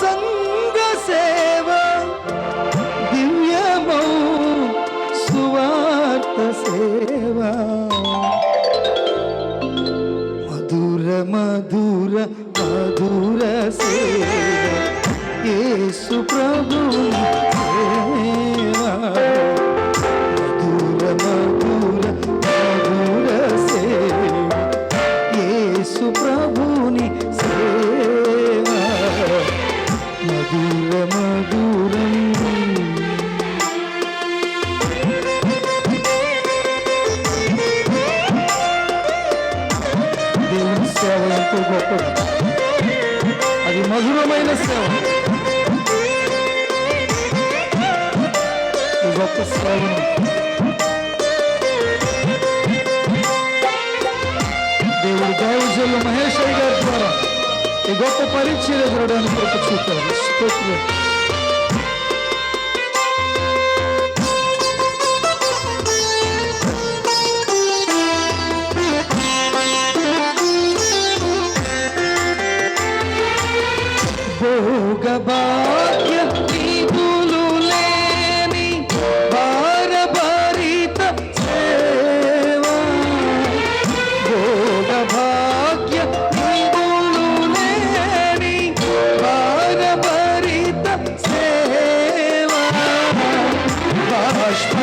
సంగ సేవ దివ్యమౌ సువార్త సేవ. మధుర మధుర మధుర సేవ యేసు ప్రభు సేవ. మధుర మధుర మధుర సేవ యేసు ప్రభుని సేవ. మధుర మధురం దేవుని సేవ ఎంతో గొప్పది అది మధురమైన సేవ గొప్ప సేవను దేవుడు దైవజల్లు మహేశ్వరి గారి ద్వారా ఈ గొప్ప పరీక్షలు ఎదురడానికి కొరకు చూపారు స్తోత్రం భోగభాగ్య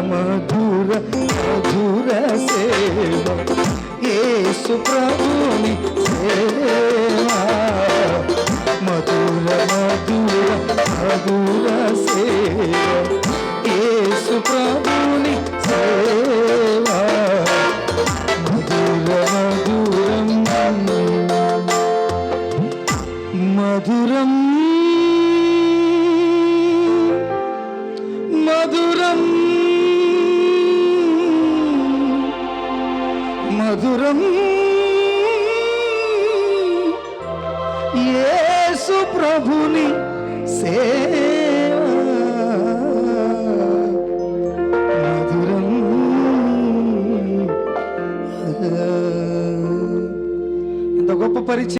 మధుర మధుర సేవ యేసు ప్రభుని సేవ. మధుర మధుర మధుర యేసు ప్రభుని సేవ. మధుర మధురం మధురం మధురం మధురం యేసు ప్రభుని సే